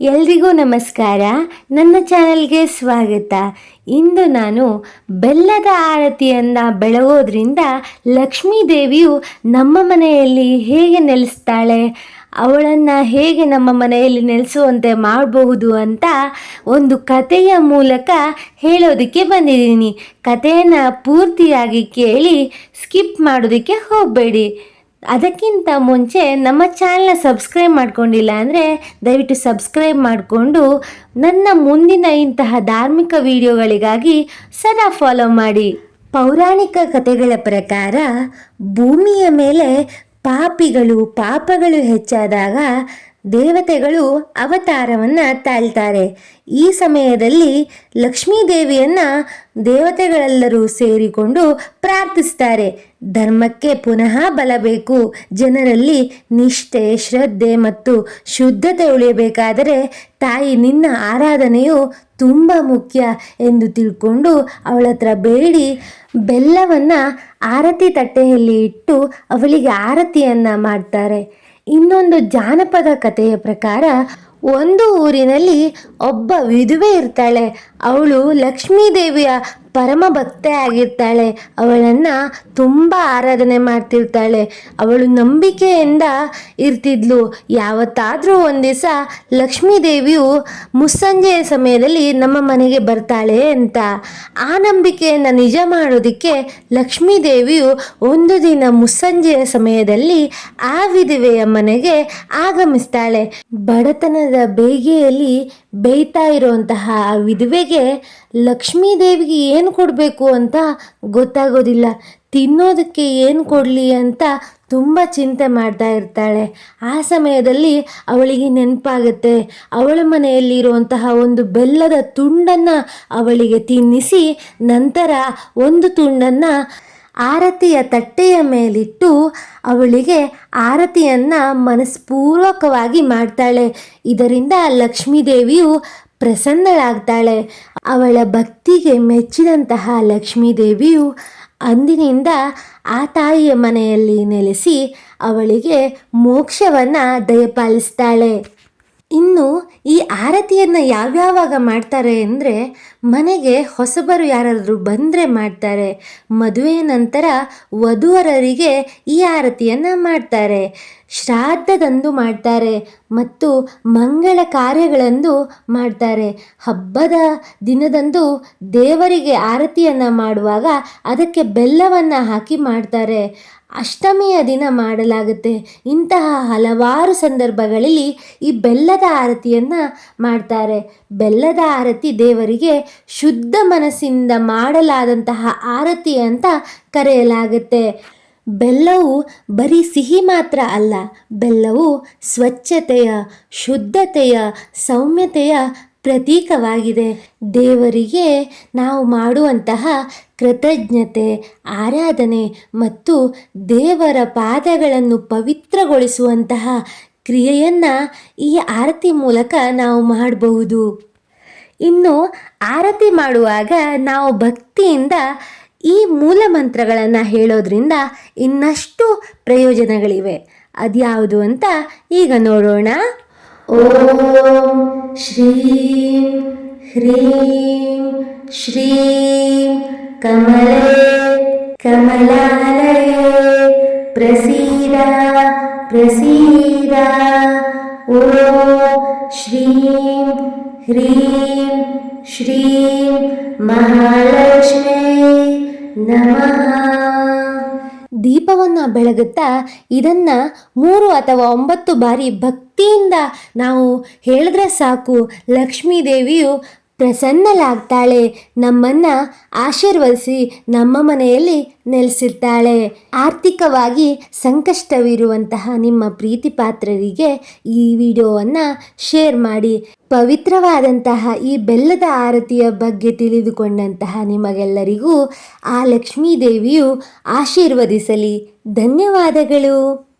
ಎಲ್ರಿಗೂ ನಮಸ್ಕಾರ. ನನ್ನ ಚಾನಲ್ಗೆ ಸ್ವಾಗತ. ಇಂದು ನಾನು ಬೆಲ್ಲದ ಆರತಿಯನ್ನು ಬೆಳಗೋದ್ರಿಂದ ಲಕ್ಷ್ಮೀ ದೇವಿಯು ನಮ್ಮ ಮನೆಯಲ್ಲಿ ಹೇಗೆ ನೆಲೆಸ್ತಾಳೆ, ಅವಳನ್ನು ಹೇಗೆ ನಮ್ಮ ಮನೆಯಲ್ಲಿ ನೆಲೆಸುವಂತೆ ಮಾಡಬಹುದು ಅಂತ ಒಂದು ಕಥೆಯ ಮೂಲಕ ಹೇಳೋದಕ್ಕೆ ಬಂದಿದ್ದೀನಿ. ಕಥೆಯನ್ನು ಪೂರ್ತಿಯಾಗಿ ಕೇಳಿ ಸ್ಕಿಪ್ ಮಾಡೋದಕ್ಕೆ ಹೋಗಬೇಡಿ. ಅದಕ್ಕಿಂತ ಮುಂಚೆ ನಮ್ಮ ಚಾನಲ್ನ ಸಬ್ಸ್ಕ್ರೈಬ್ ಮಾಡ್ಕೊಂಡಿಲ್ಲ ಅಂದರೆ ದಯವಿಟ್ಟು ಸಬ್ಸ್ಕ್ರೈಬ್ ಮಾಡಿಕೊಂಡು ನನ್ನ ಮುಂದಿನ ಇಂತಹ ಧಾರ್ಮಿಕ ವಿಡಿಯೋಗಳಿಗಾಗಿ ಸದಾ ಫಾಲೋ ಮಾಡಿ. ಪೌರಾಣಿಕ ಕಥೆಗಳ ಪ್ರಕಾರ ಭೂಮಿಯ ಮೇಲೆ ಪಾಪಿಗಳು, ಪಾಪಗಳು ಹೆಚ್ಚಾದಾಗ ದೇವತೆಗಳು ಅವತಾರವನ್ನ ತಾಳ್ತಾರೆ. ಈ ಸಮಯದಲ್ಲಿ ಲಕ್ಷ್ಮೀ ದೇವಿಯನ್ನ ದೇವತೆಗಳೆಲ್ಲರೂ ಸೇರಿಕೊಂಡು ಪ್ರಾರ್ಥಿಸ್ತಾರೆ. ಧರ್ಮಕ್ಕೆ ಪುನಃ ಬಲ ಬೇಕು ಜನರಲ್ಲಿ ನಿಷ್ಠೆ, ಶ್ರದ್ಧೆ ಮತ್ತು ಶುದ್ಧತೆ ಉಳಿಯಬೇಕಾದರೆ ತಾಯಿ ನಿನ್ನ ಆರಾಧನೆಯು ತುಂಬ ಮುಖ್ಯ ಎಂದು ತಿಳ್ಕೊಂಡು ಅವಳ ಹತ್ರ ಬೇಡಿ ಬೆಲ್ಲವನ್ನು ಆರತಿ ತಟ್ಟೆಯಲ್ಲಿ ಇಟ್ಟು ಅವಳಿಗೆ ಆರತಿಯನ್ನು ಮಾಡ್ತಾರೆ. ಇನ್ನೊಂದು ಜಾನಪದ ಕಥೆಯ ಪ್ರಕಾರ ಒಂದು ಊರಿನಲ್ಲಿ ಒಬ್ಬ ವಿಧವೆ ಇರ್ತಾಳೆ. ಅವಳು ಲಕ್ಷ್ಮೀ ದೇವಿಯ ಪರಮ ಭಕ್ತೆ ಆಗಿರ್ತಾಳೆ. ಅವಳನ್ನು ತುಂಬ ಆರಾಧನೆ ಮಾಡ್ತಿರ್ತಾಳೆ. ಅವಳು ನಂಬಿಕೆಯಿಂದ ಇರ್ತಿದ್ಲು. ಯಾವತ್ತಾದರೂ ಒಂದು ದಿವಸ ಲಕ್ಷ್ಮೀ ದೇವಿಯು ಮುಸ್ಸಂಜೆಯ ಸಮಯದಲ್ಲಿ ನಮ್ಮ ಮನೆಗೆ ಬರ್ತಾಳೆ ಅಂತ. ಆ ನಂಬಿಕೆಯನ್ನು ನಿಜ ಮಾಡೋದಕ್ಕೆ ಲಕ್ಷ್ಮೀ ದೇವಿಯು ಒಂದು ದಿನ ಮುಸ್ಸಂಜೆಯ ಸಮಯದಲ್ಲಿ ಆ ವಿಧವೆಯ ಮನೆಗೆ ಆಗಮಿಸ್ತಾಳೆ. ಬಡತನದ ಬೇಗೆಯಲ್ಲಿ ಬೇಯ್ತಾ ಇರುವಂತಹ ಆ ವಿಧವೆಗೆ ಲಕ್ಷ್ಮೀ ದೇವಿಗೆ ಏನು ಕೊಡಬೇಕು ಅಂತ ಗೊತ್ತಾಗೋದಿಲ್ಲ. ತಿನ್ನೋದಕ್ಕೆ ಏನು ಕೊಡಲಿ ಅಂತ ತುಂಬ ಚಿಂತೆ ಮಾಡ್ತಾ ಇರ್ತಾಳೆ. ಆ ಸಮಯದಲ್ಲಿ ಅವಳಿಗೆ ನೆನಪಾಗುತ್ತೆ. ಅವಳ ಮನೆಯಲ್ಲಿರುವಂತಹ ಒಂದು ಬೆಲ್ಲದ ತುಂಡನ್ನು ಅವಳಿಗೆ ತಿನ್ನಿಸಿ ನಂತರ ಒಂದು ತುಂಡನ್ನು ಆರತಿಯ ತಟ್ಟೆಯ ಮೇಲಿಟ್ಟು ಅವಳಿಗೆ ಆರತಿಯನ್ನು ಮನಸ್ಪೂರ್ವಕವಾಗಿ ಮಾಡ್ತಾಳೆ. ಇದರಿಂದ ಲಕ್ಷ್ಮೀ ದೇವಿಯು ಪ್ರಸನ್ನಳಾಗ್ತಾಳೆ. ಅವಳ ಭಕ್ತಿಗೆ ಮೆಚ್ಚಿದಂತಹ ಲಕ್ಷ್ಮೀದೇವಿಯು ಅಂದಿನಿಂದ ಆ ತಾಯಿಯ ಮನೆಯಲ್ಲಿ ನೆಲೆಸಿ ಅವಳಿಗೆ ಮೋಕ್ಷವನ್ನು ದಯಪಾಲಿಸ್ತಾಳೆ. ಇನ್ನು ಈ ಆರತಿಯನ್ನು ಯಾವ್ಯಾವಾಗ ಮಾಡ್ತಾರೆ ಅಂದರೆ ಮನೆಗೆ ಹೊಸಬರು ಯಾರಾದರೂ ಬಂದರೆ ಮಾಡ್ತಾರೆ. ಮದುವೆಯ ನಂತರ ವಧುವರರಿಗೆ ಈ ಆರತಿಯನ್ನು ಮಾಡ್ತಾರೆ. ಶ್ರಾದ್ದದಂದು ಮಾಡ್ತಾರೆ ಮತ್ತು ಮಂಗಳ ಕಾರ್ಯಗಳಂದು ಮಾಡ್ತಾರೆ. ಹಬ್ಬದ ದಿನದಂದು ದೇವರಿಗೆ ಆರತಿಯನ್ನು ಮಾಡುವಾಗ ಅದಕ್ಕೆ ಬೆಲ್ಲವನ್ನು ಹಾಕಿ ಮಾಡ್ತಾರೆ. ಅಷ್ಟಮಿಯ ದಿನ ಮಾಡಲಾಗುತ್ತೆ. ಇಂತಹ ಹಲವಾರು ಸಂದರ್ಭಗಳಲ್ಲಿ ಈ ಬೆಲ್ಲದ ಆರತಿಯನ್ನು ಮಾಡ್ತಾರೆ. ಬೆಲ್ಲದ ಆರತಿ ದೇವರಿಗೆ ಶುದ್ಧ ಮನಸ್ಸಿಂದ ಮಾಡಲಾದಂತಹ ಆರತಿ ಅಂತ ಕರೆಯಲಾಗುತ್ತೆ. ಬೆಲ್ಲವು ಬರೀ ಸಿಹಿ ಮಾತ್ರ ಅಲ್ಲ, ಬೆಲ್ಲವು ಸ್ವಚ್ಛತೆಯ, ಶುದ್ಧತೆಯ, ಸೌಮ್ಯತೆಯ ಪ್ರತೀಕವಾಗಿದೆ. ದೇವರಿಗೆ ನಾವು ಮಾಡುವಂತಹ ಕೃತಜ್ಞತೆ, ಆರಾಧನೆ ಮತ್ತು ದೇವರ ಪಾದಗಳನ್ನು ಪವಿತ್ರಗೊಳಿಸುವಂತಹ ಕ್ರಿಯೆಯನ್ನು ಈ ಆರತಿ ಮೂಲಕ ನಾವು ಮಾಡಬಹುದು. ಇನ್ನು ಆರತಿ ಮಾಡುವಾಗ ನಾವು ಭಕ್ತಿಯಿಂದ ಈ ಮೂಲ ಮಂತ್ರಗಳನ್ನು ಹೇಳೋದ್ರಿಂದ ಇನ್ನಷ್ಟು ಪ್ರಯೋಜನಗಳಿವೆ. ಅದ್ಯಾವುದು ಅಂತ ಈಗ ನೋಡೋಣ. ಓಂ ಶ್ರೀಂ ಹ್ರೀಂ ಶ್ರೀಂ ಕಮಲೇ ಕಮಲಾಲಯೇ ಪ್ರಸೀದ ಪ್ರಸೀದ. ಓ ಶ್ರೀಂ ಹ್ರೀಂ ಶ್ರೀ ಮಹಾಲಕ್ಷ್ಮೀ ದೀಪವನ್ನು ಬೆಳಗುತ್ತಾ ಇದನ್ನು ಮೂರು ಅಥವಾ ಒಂಬತ್ತು ಬಾರಿ ಭಕ್ತಿಯಿಂದ ನಾವು ಹೇಳಿದ್ರೆ ಸಾಕು ಲಕ್ಷ್ಮೀ ದೇವಿಯು ಪ್ರಸನ್ನಲಾಗ್ತಾಳೆ ನಮ್ಮನ್ನು ಆಶೀರ್ವದಿಸಿ ನಮ್ಮ ಮನೆಯಲ್ಲಿ ನೆಲೆಸಿರ್ತಾಳೆ. ಆರ್ಥಿಕವಾಗಿ ಸಂಕಷ್ಟವಿರುವಂತಹ ನಿಮ್ಮ ಪ್ರೀತಿ ಪಾತ್ರರಿಗೆ ಈ ವಿಡಿಯೋವನ್ನು ಶೇರ್ ಮಾಡಿ. ಪವಿತ್ರವಾದಂತಹ ಈ ಬೆಲ್ಲದ ಆರತಿಯ ಬಗ್ಗೆ ತಿಳಿದುಕೊಂಡಂತಹ ನಿಮಗೆಲ್ಲರಿಗೂ ಆ ಲಕ್ಷ್ಮೀದೇವಿಯು ಆಶೀರ್ವದಿಸಲಿ. ಧನ್ಯವಾದಗಳು.